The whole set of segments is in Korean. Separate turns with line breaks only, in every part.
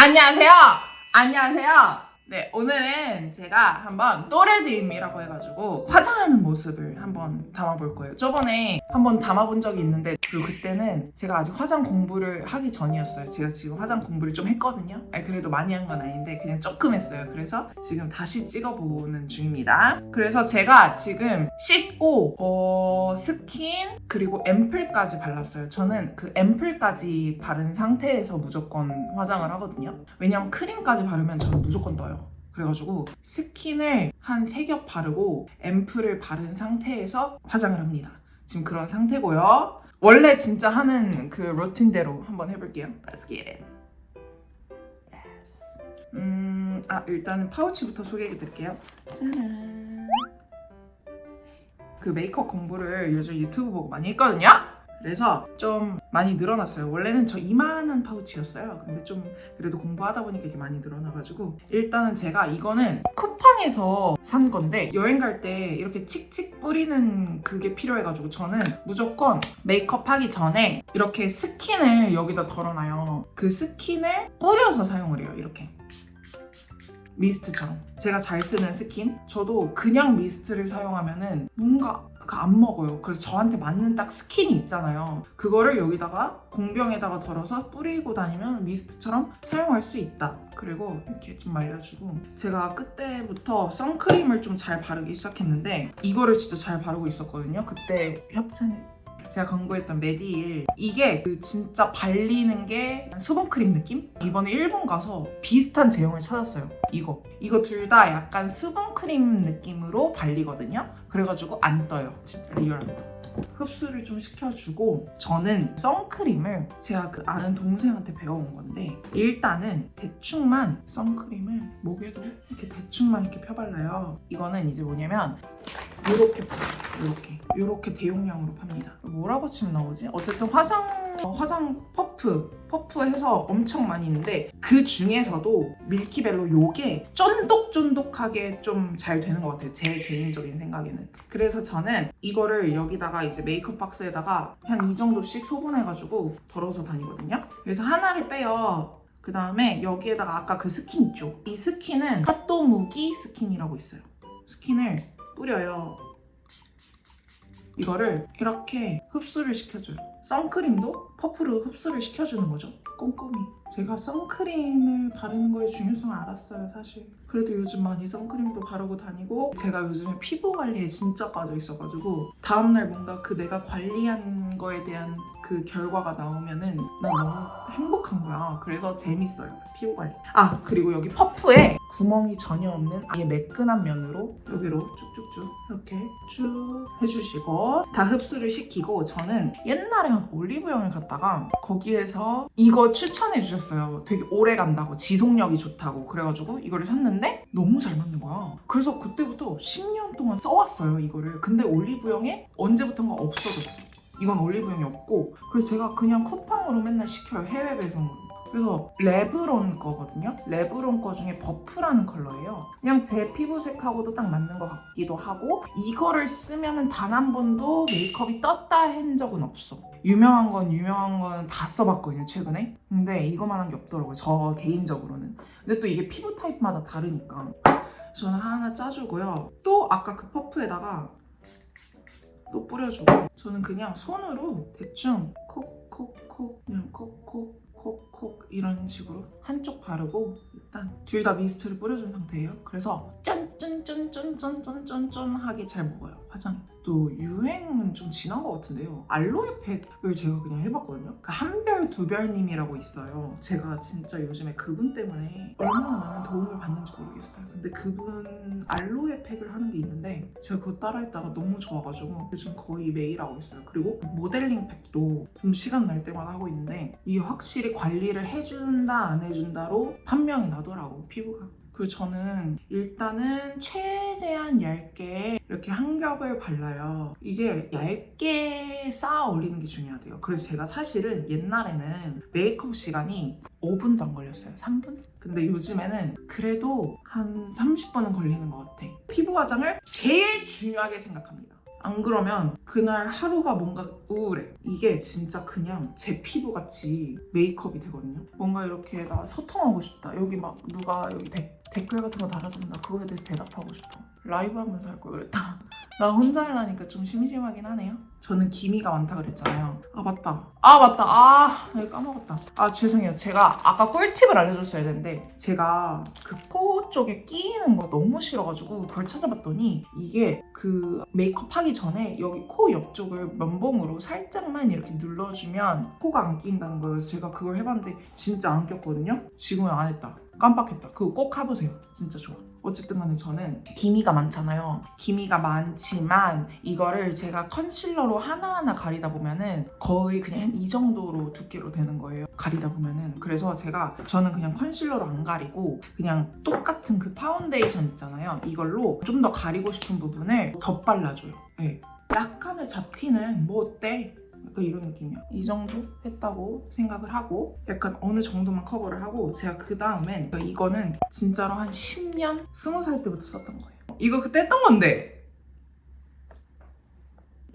안녕하세요. 안녕하세요. 네, 오늘은 제가 한번 또래드림이라고 해가지고 화장하는 모습을 한번 담아볼 거예요. 저번에 한번 담아본 적이 있는데 그리고 그때는 제가 아직 화장 공부를 하기 전이었어요. 제가 지금 화장 공부를 좀 했거든요. 아니, 그래도 많이 한 건 아닌데 그냥 조금 했어요. 그래서 지금 다시 찍어보는 중입니다. 그래서 제가 지금 씻고 어, 스킨 그리고 앰플까지 발랐어요. 저는 그 앰플까지 바른 상태에서 무조건 화장을 하거든요. 왜냐면 크림까지 바르면 저는 무조건 떠요. 그래가지고 스킨을 한세겹 바르고 앰플을 바른 상태에서 화장을 합니다. 지금 그런 상태고요. 원래 진짜 하는 그 루틴대로 한번 해볼게요. Let's get it. Yes. 음, 아 일단은 파우치부터 소개해드릴게요. 짜란. 그 메이크업 공부를 요즘 유튜브 보고 많이 했거든요. 그래서 좀 많이 늘어났어요. 원래는 저 이만한 파우치였어요. 근데 좀 그래도 공부하다 보니까 이게 많이 늘어나가지고 일단은 제가 이거는 쿠팡에서 산 건데 여행 갈 때 이렇게 칙칙 뿌리는 그게 필요해가지고 저는 무조건 메이크업 하기 전에 이렇게 스킨을 여기다 덜어놔요. 그 스킨을 뿌려서 사용을 해요. 이렇게. 미스트처럼 제가 잘 쓰는 스킨 저도 그냥 미스트를 사용하면은 뭔가 그 안 먹어요. 그래서 저한테 맞는 딱 스킨이 있잖아요. 그거를 여기다가 공병에다가 덜어서 뿌리고 다니면 미스트처럼 사용할 수 있다. 그리고 이렇게 좀 말려주고. 제가 그때부터 선크림을 좀 잘 바르기 시작했는데 이거를 진짜 잘 바르고 있었거든요. 그때 협찬을 제가 광고했던 메디일 이게 그 진짜 발리는 게 수분크림 느낌? 이번에 일본 가서 비슷한 제형을 찾았어요. 이거. 이거 둘 다 약간 수분크림 느낌으로 발리거든요. 그래가지고 안 떠요. 진짜 리얼합니다. 흡수를 좀 시켜주고 저는 선크림을 제가 그 아는 동생한테 배워온 건데 일단은 대충만 선크림을 목에도 이렇게 대충만 이렇게 펴발라요. 이거는 이제 뭐냐면 요렇게 팔아요. 요렇게 요렇게 대용량으로 팝니다. 뭐라고 치면 나오지? 어쨌든 화장 어, 화장 퍼프 퍼프해서 엄청 많이 있는데 그 중에서도 밀키벨로 요게 쫀득쫀득하게 좀 잘 되는 것 같아요. 제 개인적인 생각에는. 그래서 저는 이거를 여기다가 이제 메이크업 박스에다가 한 이 정도씩 소분해가지고 덜어서 다니거든요. 그래서 하나를 빼요. 그 다음에 여기에다가 아까 그 스킨 있죠? 이 스킨은 핫도무기 스킨이라고 있어요. 스킨을 뿌려요. 이거를 이렇게 흡수를 시켜줘요. 선크림도 퍼프로 흡수를 시켜주는 거죠. 꼼꼼히. 제가 선크림을 바르는 거의 중요성을 알았어요, 사실. 그래도 요즘 많이 선크림도 바르고 다니고 제가 요즘에 피부 관리에 진짜 빠져 있어가지고 다음날 뭔가 그 내가 관리한 거에 대한 그 결과가 나오면은 난 너무 행복한 거야. 그래서 재밌어요, 피부 관리. 아, 그리고 여기 퍼프에 구멍이 전혀 없는 아예 매끈한 면으로 여기로 쭉쭉쭉 이렇게 쭉 해주시고 다 흡수를 시키고 저는 옛날에 한 올리브영을 갔다가 거기에서 이거 추천해 주셨어요. 되게 오래 간다고 지속력이 좋다고 그래가지고 이거를 샀는데 너무 잘 맞는 거야. 그래서 그때부터 10년 동안 써왔어요 이거를. 근데 올리브영에 언제부턴가 없어졌어. 이건 올리브영이 없고 그래서 제가 그냥 쿠팡으로 맨날 시켜요 해외 배송으로. 그래서 레브론 거거든요. 레브론 거 중에 버프라는 컬러예요. 그냥 제 피부색하고도 딱 맞는 것 같기도 하고 이거를 쓰면은 단 한 번도 메이크업이 떴다 한 적은 없어. 유명한 건 유명한 건 다 써봤거든요 최근에. 근데 이거만한 게 없더라고요. 저 개인적으로는. 근데 또 이게 피부 타입마다 다르니까. 저는 하나 짜주고요. 또 아까 그 퍼프에다가 또 뿌려주고 저는 그냥 손으로 대충 콕콕콕 그냥 콕콕 콕콕 이런 식으로 한쪽 바르고 일단 둘 다 미스트를 뿌려준 상태예요. 그래서 짠 짠짠짠짠짠짠짠하게 잘 먹어요 화장이. 또 유행은 좀 지난 것 같은데요. 알로에 팩을 제가 그냥 해봤거든요. 그 한별 두별님이라고 있어요. 제가 진짜 요즘에 그분 때문에 얼마나 많은 도움을 받는지 모르겠어요. 근데 그분 알로에 팩을 하는 게 있는데 제가 그거 따라했다가 너무 좋아가지고 요즘 거의 매일 하고 있어요. 그리고 모델링 팩도 좀 시간 날 때마다 하고 있는데 이게 확실히 관리를 해준다 안 해준다로 판명이 나더라고 피부가. 그 저는 일단은 최대한 얇게 이렇게 한 겹을 발라요. 이게 얇게 쌓아 올리는 게 중요하대요. 그래서 제가 사실은 옛날에는 메이크업 시간이 5분도 안 걸렸어요. 3분? 근데 요즘에는 그래도 한 30분은 걸리는 것 같아. 피부 화장을 제일 중요하게 생각합니다. 안 그러면 그날 하루가 뭔가 우울해. 이게 진짜 그냥 제 피부 같이 메이크업이 되거든요. 뭔가 이렇게 나 소통하고 싶다. 여기 막 누가 여기 데- 댓글 같은 거 달아주면 나 그거에 대해서 대답하고 싶어. 라이브 하면서 할 걸 그랬다. 나 혼자 하려니까 좀 심심하긴 하네요. 저는 기미가 많다 그랬잖아요. 아 맞다. 아 맞다. 아 내가 까먹었다. 아 죄송해요. 제가 아까 꿀팁을 알려줬어야 되는데 제가 그 코 쪽에 끼이는 거 너무 싫어가지고 그걸 찾아봤더니 이게 그 메이크업 하기 전에 여기 코 옆쪽을 면봉으로 살짝만 이렇게 눌러주면 코가 안 끼인다는 거예요. 제가 그걸 해봤는데 진짜 안 꼈거든요. 지금은 안 했다. 깜빡했다. 그거 꼭 해보세요. 진짜 좋아. 어쨌든 간에 저는 기미가 많잖아요. 기미가 많지만 이거를 제가 컨실러로 하나하나 가리다 보면은 거의 그냥 한이 정도로 두께로 되는 거예요. 가리다 보면은. 그래서 제가 저는 그냥 컨실러로 안 가리고 그냥 똑같은 그 파운데이션 있잖아요. 이걸로 좀 더 가리고 싶은 부분을 덧발라줘요. 네. 약간의 잡티는 뭐 어때? 약간 이런 느낌이야. 이 정도 했다고 생각을 하고 약간 어느 정도만 커버를 하고 제가 그 다음엔 이거는 진짜로 한 10년? 20살 때부터 썼던 거예요. 이거 그때 했던 건데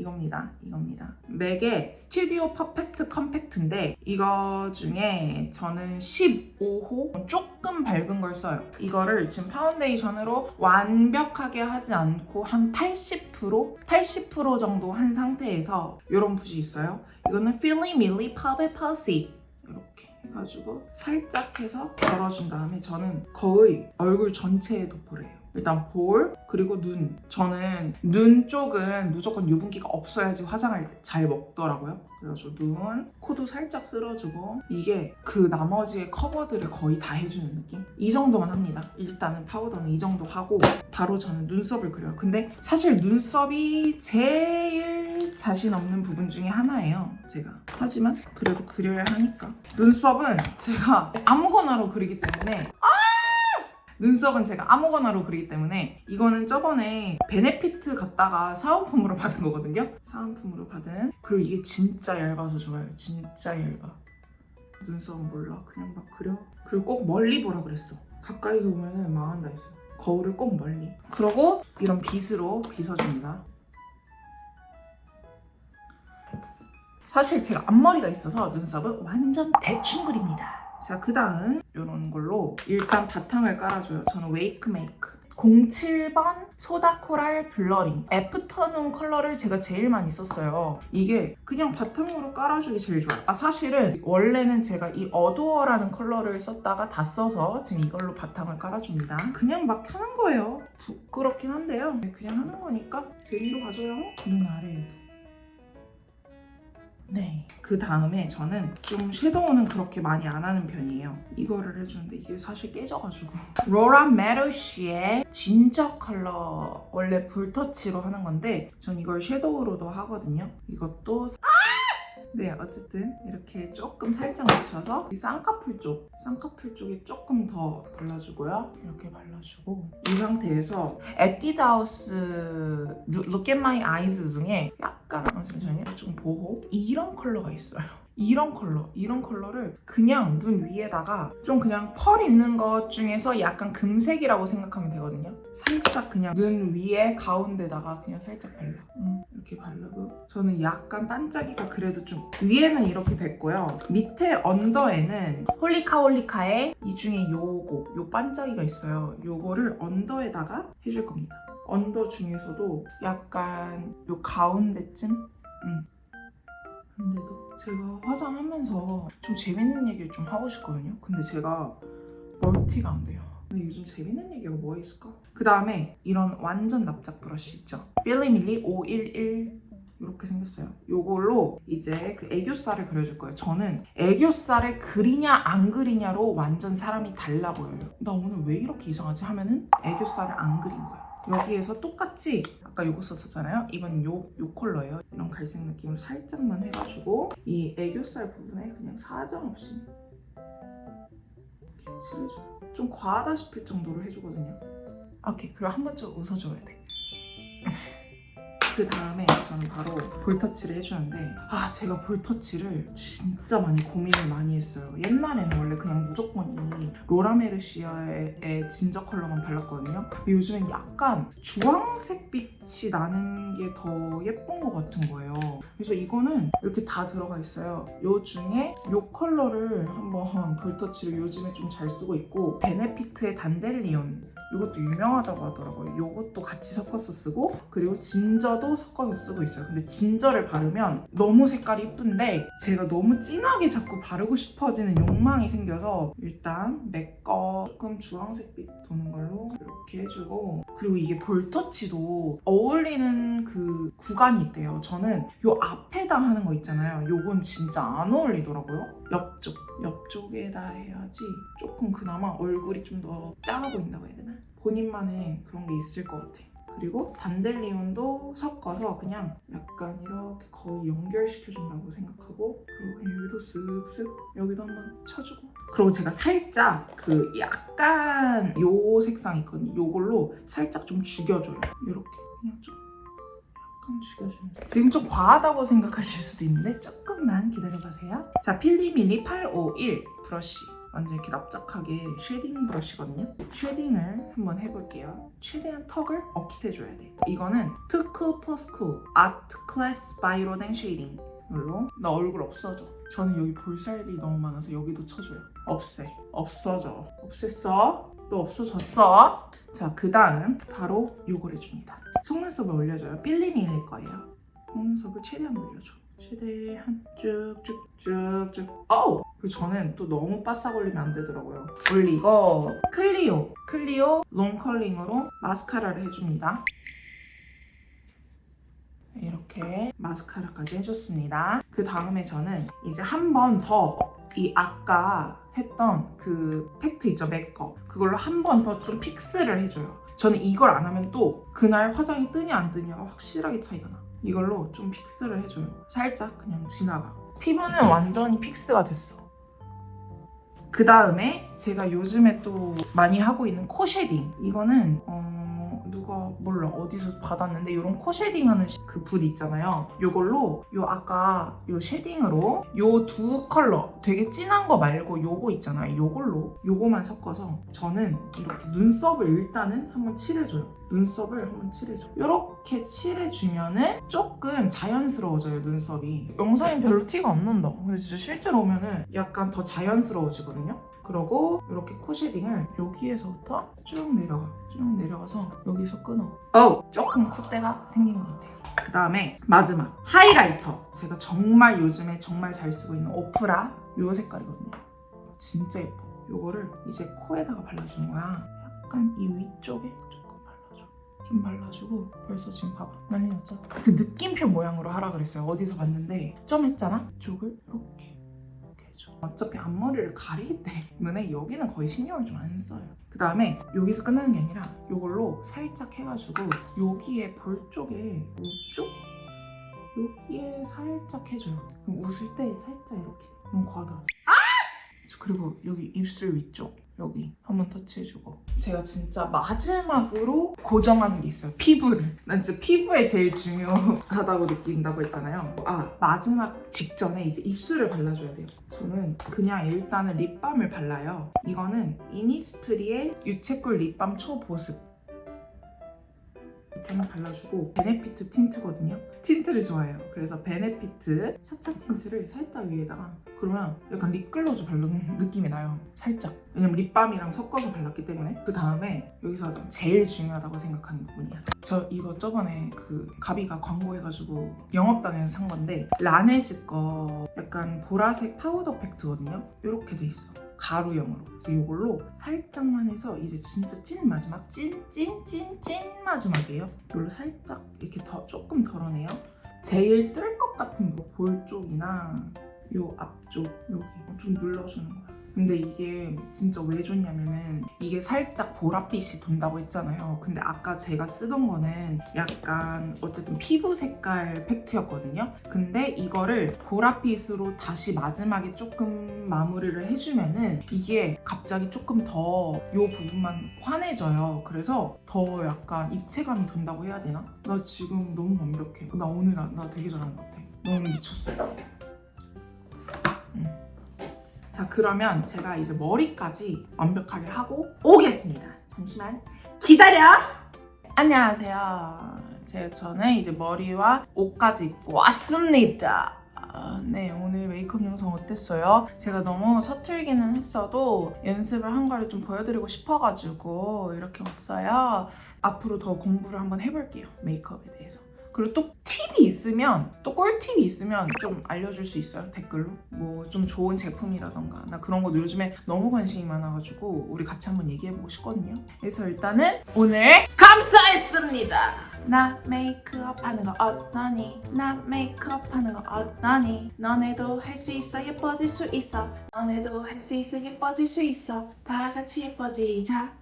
이겁니다. 이겁니다. 맥의 스튜디오 퍼펙트 컴팩트인데 이거 중에 저는 15호 조금 밝은 걸 써요. 이거를 지금 파운데이션으로 완벽하게 하지 않고 한 80% 80% 정도 한 상태에서 이런 붓이 있어요. 이거는 필리 밀리 팝의 퍼시 이렇게 해가지고 살짝 해서 덜어준 다음에 저는 거의 얼굴 전체에 도포를 해요. 일단 볼 그리고 눈. 저는 눈 쪽은 무조건 유분기가 없어야지 화장을 잘 먹더라고요. 그래가지고 눈 코도 살짝 쓸어주고 이게 그 나머지의 커버들을 거의 다 해주는 느낌? 이 정도만 합니다. 일단은 파우더는 이 정도 하고 바로 저는 눈썹을 그려요. 근데 사실 눈썹이 제일 자신 없는 부분 중에 하나예요 제가. 하지만 그래도 그려야 하니까. 눈썹은 제가 아무거나로 그리기 때문에 눈썹은 제가 아무거나로 그리기 때문에 이거는 저번에 베네피트 갔다가 사은품으로 받은 거거든요. 사은품으로 받은. 그리고 이게 진짜 얇아서 좋아요. 진짜 얇아. 눈썹은 몰라. 그냥 막 그려. 그리고 꼭 멀리 보라 그랬어. 가까이서 보면은 망한다 했어. 거울을 꼭 멀리. 그러고 이런 빗으로 빗어줍니다. 사실 제가 앞머리가 있어서 눈썹은 완전 대충 그립니다. 자, 그 다음 이런 걸로 일단 바탕을 깔아줘요. 저는 웨이크 메이크. 07번 소다 코랄 블러링 애프터눈 컬러를 제가 제일 많이 썼어요. 이게 그냥 바탕으로 깔아주기 제일 좋아요. 아 사실은 원래는 제가 이 어두워라는 컬러를 썼다가 다 써서 지금 이걸로 바탕을 깔아줍니다. 그냥 막 하는 거예요. 부끄럽긴 한데요. 그냥 하는 거니까 제리로 가져요. 눈 아래에도. 네. 그 다음에 저는 좀 섀도우는 그렇게 많이 안 하는 편이에요. 이거를 해주는데 이게 사실 깨져가지고. 로라 메르시의 진저 컬러 원래 볼터치로 하는 건데 전 이걸 섀도우로도 하거든요. 이것도 네, 어쨌든 이렇게 조금 살짝 묻혀서 이 쌍꺼풀 쪽, 쌍꺼풀 쪽에 조금 더 발라주고요. 이렇게 발라주고 이 상태에서 에뛰드하우스 Look at My Eyes 중에 약간 아, 잠시만요, 좀 보호 이런 컬러가 있어요. 이런 컬러, 이런 컬러를 그냥 눈 위에다가 좀 그냥 펄 있는 것 중에서 약간 금색이라고 생각하면 되거든요. 살짝 그냥 눈 위에 가운데다가 그냥 살짝 발라. 음, 이렇게 바르고 저는 약간 반짝이가 그래도 좀 위에는 이렇게 됐고요. 밑에 언더에는 홀리카홀리카의 이 중에 요거, 요 반짝이가 있어요. 요거를 언더에다가 해줄 겁니다. 언더 중에서도 약간 요 가운데쯤? 음. 근데도 제가 화장하면서 좀 재밌는 얘기를 좀 하고 싶거든요. 근데 제가 멀티가 안 돼요. 근데 요즘 재밌는 얘기가 뭐 있을까? 그 다음에 이런 완전 납작 브러쉬 있죠? 필리밀리 511 이렇게 생겼어요. 요걸로 이제 그 애교살을 그려줄 거예요. 저는 애교살을 그리냐 안 그리냐로 완전 사람이 달라 보여요. 나 오늘 왜 이렇게 이상하지 하면은 애교살을 안 그린 거예요. 여기에서 똑같이 아까 요거 썼었잖아요. 이번 요, 요 컬러예요. 이런 갈색 느낌으로 살짝만 해가지고 이 애교살 부분에 그냥 사정없이 칠해줘요. 좀 과하다 싶을 정도로 해주거든요. 오케이, 그리고 한 번쯤 웃어줘야 돼. 그 다음에 저는 바로 볼터치를 해주는데 아 제가 볼터치를 진짜 많이 고민을 많이 했어요. 옛날에는 원래 그냥 무조건 이 로라메르시아의 진저 컬러만 발랐거든요. 근데 요즘엔 약간 주황색 빛이 나는 게 더 예쁜 것 같은 거예요. 그래서 이거는 이렇게 다 들어가 있어요. 요 중에 요 컬러를 한번 볼터치를 요즘에 좀 잘 쓰고 있고 베네피트의 단델리온 이것도 유명하다고 하더라고요. 이것도 같이 섞어서 쓰고 그리고 진저도 섞어서 쓰고 있어요. 근데 진저를 바르면 너무 색깔이 이쁜데 제가 너무 진하게 자꾸 바르고 싶어지는 욕망이 생겨서 일단 내 거 조금 주황색빛 도는 걸로 이렇게 해주고 그리고 이게 볼터치도 어울리는 그 구간이 있대요. 저는 요 앞에다 하는 거 있잖아요. 요건 진짜 안 어울리더라고요. 옆쪽 옆쪽에다 해야지 조금 그나마 얼굴이 좀 더 작아 보인다고 해야 되나? 본인만의 그런 게 있을 것 같아. 그리고 단델리온도 섞어서 그냥 약간 이렇게 거의 연결시켜준다고 생각하고 그리고 그냥 여기도 쓱쓱 여기도 한번 쳐주고. 그리고 제가 살짝 그 약간 요 색상 있거든요. 요걸로 살짝 좀 죽여줘요. 이렇게 그냥 좀 약간 죽여주는 지금 좀 과하다고 생각하실 수도 있는데 조금만 기다려보세요. 자 필리밀리 851 브러쉬 완전 이렇게 납작하게 쉐딩 브러쉬거든요. 쉐딩을 한번 해볼게요. 최대한 턱을 없애줘야 돼. 이거는 트크 포스쿠 아트 클래스 바이로덴 쉐딩 이걸로 나 얼굴 없어져. 저는 여기 볼살이 너무 많아서 여기도 쳐줘요. 없애. 없어져. 없앴어. 또 없어졌어. 자, 그 다음 바로 요걸 해줍니다. 속눈썹을 올려줘요. 필리밀릴 거예요. 속눈썹을 최대한 올려줘. 최대한 쭉쭉쭉쭉. 어우! 그리고 저는 또 너무 바싹 올리면 안 되더라고요. 올리고 클리오. 클리오 롱컬링으로 마스카라를 해줍니다. 이렇게 마스카라까지 해줬습니다. 그 다음에 저는 이제 한 번 더 이 아까 했던 그 팩트 있죠? 맥거. 그걸로 한 번 더 좀 픽스를 해줘요. 저는 이걸 안 하면 또 그날 화장이 뜨냐 안 뜨냐가 확실하게 차이가 나 이걸로 좀 픽스를 해줘요. 살짝 그냥 지나가. 피부는 완전히 픽스가 됐어. 그 다음에 제가 요즘에 또 많이 하고 있는 코 쉐딩. 이거는 어, 누가 몰라 어디서 받았는데 이런 코 쉐딩하는 그 붓 있잖아요. 이걸로 요 아까 요 쉐딩으로 요 두 컬러 되게 진한 거 말고 요거 있잖아요. 요걸로 요거만 섞어서 저는 이렇게 눈썹을 일단은 한번 칠해줘요. 눈썹을 한번 칠해줘. 이렇게 칠해주면은 조금 자연스러워져요 눈썹이. 영상엔 별로 티가 안 난다. 근데 진짜 실제로 오면은 약간 더 자연스러워지거든요. 그러고 이렇게 코 쉐딩을 여기에서부터 쭉 내려가. 쭉 내려가서 여기서 끊어. 어! 조금 콧대가 생긴 것 같아요. 그 다음에 마지막 하이라이터. 제가 정말 요즘에 정말 잘 쓰고 있는 오프라 요 색깔이거든요. 진짜 예뻐. 요거를 이제 코에다가 발라주는 거야. 약간 이 위쪽에. 좀 발라주고 벌써 지금 봐봐 난리 났죠? 그 느낌표 모양으로 하라 그랬어요. 어디서 봤는데 점 했잖아? 쪽을 이렇게 이렇게 해줘. 어차피 앞머리를 가리기 때문에 여기는 거의 신경을 좀 안 써요. 그 다음에 여기서 끝나는 게 아니라 이걸로 살짝 해가지고 여기에 볼 쪽에 이쪽 여기에 살짝 해줘요. 그럼 웃을 때 살짝 이렇게 너무 과하다. 그리고 여기 입술 위쪽 여기 한번 터치해주고. 제가 진짜 마지막으로 고정하는 게 있어요 피부를. 난 진짜 피부에 제일 중요하다고 느낀다고 했잖아요. 아 마지막 직전에 이제 입술을 발라줘야 돼요. 저는 그냥 일단은 립밤을 발라요. 이거는 이니스프리의 유채꿀 립밤 초보습 한번 발라주고 베네피트 틴트거든요. 틴트를 좋아해요. 그래서 베네피트 차차 틴트를 살짝 위에다가 그러면 약간 립글로즈 바르는 느낌이 나요. 살짝. 왜냐면 립밤이랑 섞어서 발랐기 때문에 그 다음에 여기서 제일 중요하다고 생각하는 부분이야. 저 이거 저번에 그 가비가 광고해가지고 영업단에서 산 건데 라네즈 거 약간 보라색 파우더 팩트거든요. 이렇게 돼 있어. 가루형으로. 그래서 이걸로 살짝만 해서 이제 진짜 찐 마지막 찐 찐 찐 찐 마지막이에요. 이걸로 살짝 이렇게 더 조금 덜어내요. 제일 뜰 것 같은 뭐볼 쪽이나 요 앞쪽 여기 좀 눌러주는 거야. 근데 이게 진짜 왜 좋냐면은 이게 살짝 보랏빛이 돈다고 했잖아요. 근데 아까 제가 쓰던 거는 약간 어쨌든 피부 색깔 팩트였거든요. 근데 이거를 보랏빛으로 다시 마지막에 조금 마무리를 해주면은 이게 갑자기 조금 더이 부분만 환해져요. 그래서 더 약간 입체감이 돈다고 해야 되나? 나 지금 너무 완벽해. 나 오늘 나, 나 되게 잘한 것 같아. 너무 미쳤어. 음. 자 그러면 제가 이제 머리까지 완벽하게 하고 오겠습니다. 잠시만 기다려. 안녕하세요. 제 저는 이제 머리와 옷까지 입고 왔습니다. 아, 네 오늘 메이크업 영상 어땠어요? 제가 너무 서툴기는 했어도 연습을 한 거를 좀 보여드리고 싶어가지고 이렇게 왔어요. 앞으로 더 공부를 한번 해볼게요 메이크업에 대해서. 그리고 또 팁이 있으면 또 꿀팁이 있으면 좀 알려줄 수 있어요 댓글로? 뭐 좀 좋은 제품이라던가. 나 그런 거 요즘에 너무 관심이 많아가지고 우리 같이 한번 얘기해보고 싶거든요. 그래서 일단은 오늘 감사했습니다. 나 메이크업 하는 거 어떠니? 나 메이크업 하는 거 어떠니? 너네도 할 수 있어 예뻐질 수 있어. 너네도 할 수 있어 예뻐질 수 있어. 다 같이 예뻐지자